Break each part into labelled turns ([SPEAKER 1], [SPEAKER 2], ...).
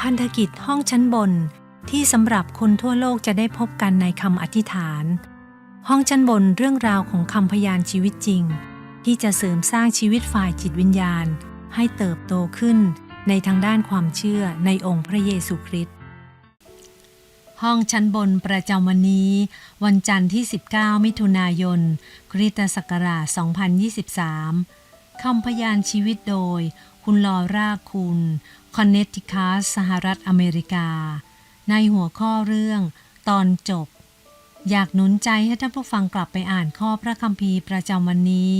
[SPEAKER 1] พันธกิจห้องชั้นบนที่สำหรับคนทั่วโลกจะได้พบกันในคำอธิษฐาน ห้องชั้นบนเรื่องราวของคำพยานชีวิตจริง ที่จะเสริมสร้างชีวิตฝ่ายจิตวิญญาณ ให้เติบโตขึ้นในทางด้านความเชื่อในองค์พระเยซูคริสต์ห้องชั้นบนประจำวันนี้ วันจันทร์ที่ 19 มิถุนายน คริสตศักราช 2023 คำพยานชีวิตโดย คุณลอร่าคุณ คอนเนตทิคัสสหรัฐอเมริกา ในหัวข้อเรื่องตอนจบ อยากหนุนใจให้ท่านผู้ฟังกลับไปอ่านข้อพระคัมภีร์ประจำวันนี้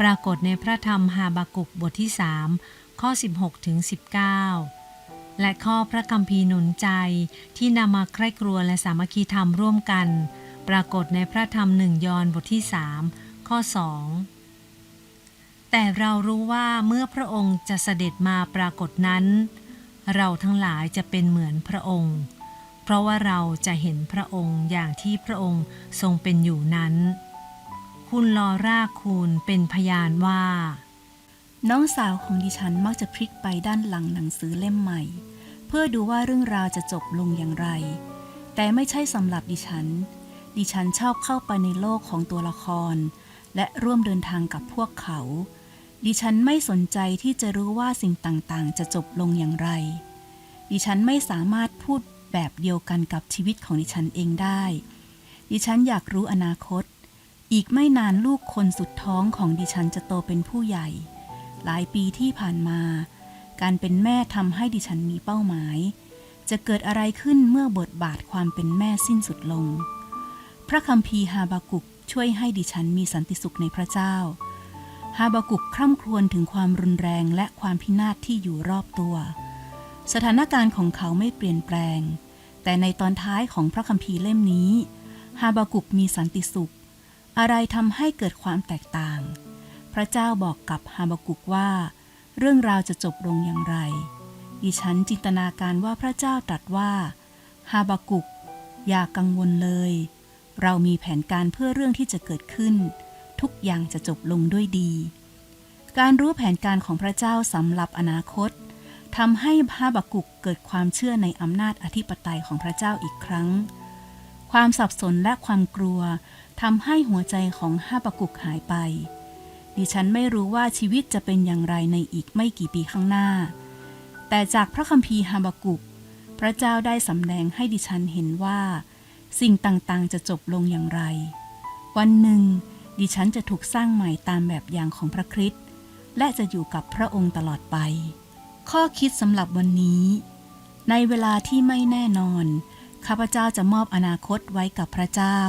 [SPEAKER 1] ปรากฏในพระธรรมฮาบากุกบทที่3ข้อ 16ถึง19 และข้อพระคัมภีร์หนุนใจที่นำมาใคร่ครัวและสามัคคีธรรมร่วมกัน ปรากฏในพระธรรมหนึ่งยอห์นบทที่3ข้อ2 แต่เรารู้ว่าเมื่อพระองค์จะเสด็จมาปรากฏนั้น เราทั้งหลายจะเป็นเหมือนพระองค์ เพราะว่าเราจะเห็นพระองค์อย่างที่พระองค์ทรงเป็นอยู่นั้น คุณลอร่าคูณเป็นพยานว่า
[SPEAKER 2] น้องสาวของดิฉันมักจะพลิกไปด้านหลังหนังสือเล่มใหม่ เพื่อดูว่าเรื่องราวจะจบลงอย่างไร แต่ไม่ใช่สำหรับดิฉัน ดิฉันชอบเข้าไปในโลกของตัวละคร และร่วมเดินทางกับพวกเขา ดิฉันไม่สนใจที่จะรู้ว่าสิ่งต่างๆ จะจบลงอย่างไร ดิฉันไม่สามารถพูดแบบเดียวกันกับชีวิตของดิฉันเองได้ ดิฉันอยากรู้อนาคต อีกไม่นานลูกคนสุดท้องของดิฉันจะโตเป็นผู้ใหญ่ หลายปีที่ผ่านมา การเป็นแม่ทำให้ดิฉันมีเป้าหมาย จะเกิดอะไรขึ้นเมื่อบทบาทความเป็นแม่สิ้นสุดลง พระคัมภีร์ฮาบากุกช่วยให้ดิฉันมีสันติสุขในพระเจ้า ฮาบากุกคร่ำครวญถึงความรุนแรงและความพินาศที่อยู่รอบตัว สถานการณ์ของเขาไม่เปลี่ยนแปลง แต่ในตอนท้ายของพระคัมภีร์เล่มนี้ฮาบากุกมีสันติสุข อะไรทำให้เกิดความแตกต่าง พระเจ้าบอกกับฮาบากุกว่า เรื่องราวจะจบลงอย่างไร ดิฉันจินตนาการว่าพระเจ้าตรัสว่าฮาบากุก อย่ากังวลเลย เรามีแผนการเพื่อเรื่องที่จะเกิดขึ้น ทุกอย่างจะจบลงด้วยดี การรู้แผนการของพระเจ้าสำหรับอนาคตทำให้ฮาบากุกเกิดความเชื่อในอำนาจอธิปไตยของพระเจ้าอีกครั้ง ความสับสนและความกลัวทำให้หัวใจของฮาบากุกหายไป ดิฉันไม่รู้ว่าชีวิตจะเป็นอย่างไรในอีกไม่กี่ปีข้างหน้า แต่จากพระคัมภีร์ฮาบากุก พระเจ้าได้สำแดงให้ดิฉันเห็นว่า สิ่งต่างๆ จะจบลงอย่างไร วันหนึ่ง ดิฉันจะถูกสร้างใหม่ตามแบบอย่างของพระคริสต์และจะอยู่กับพระองค์ตลอดไป ข้อคิดสำหรับวันนี้ ในเวลาที่ไม่แน่นอน ข้าพเจ้าจะมอบอนาคตไว้กับพระเจ้า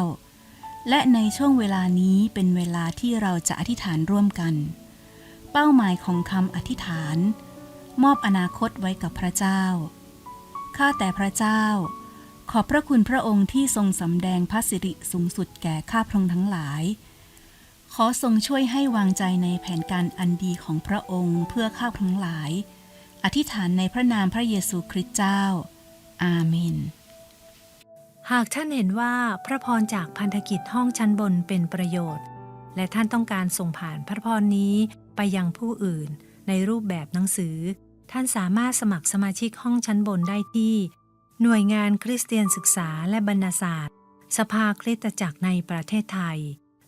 [SPEAKER 2] และในช่วงเวลานี้เป็นเวลาที่เราจะอธิษฐานร่วมกัน เป้าหมายของคำอธิษฐาน มอบอนาคตไว้กับพระเจ้า ข้าแต่พระเจ้า ขอบพระคุณพระองค์ที่ทรงสำแดงพระสิริสูงสุดแก่ข้าพระองค์ทั้งหลาย ขอทรงช่วยให้วางใจในแผนการอันดีของพระองค์เพื่อข้าพทั้งหลาย อธิษฐานในพระนามพระเยซูคริสต์เจ้า อาเมน
[SPEAKER 1] หากท่านเห็นว่าพระพรจากพันธกิจห้องชั้นบนเป็นประโยชน์ และท่านต้องการส่งผ่านพระพรนี้ไปยังผู้อื่น ในรูปแบบหนังสือ ท่านสามารถสมัครสมาชิกห้องชั้นบนได้ที่ หน่วยงานคริสเตียนศึกษาและบรรณศาสตร์ สภาคริสตจักรในประเทศไทย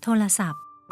[SPEAKER 1] โทรศัพท์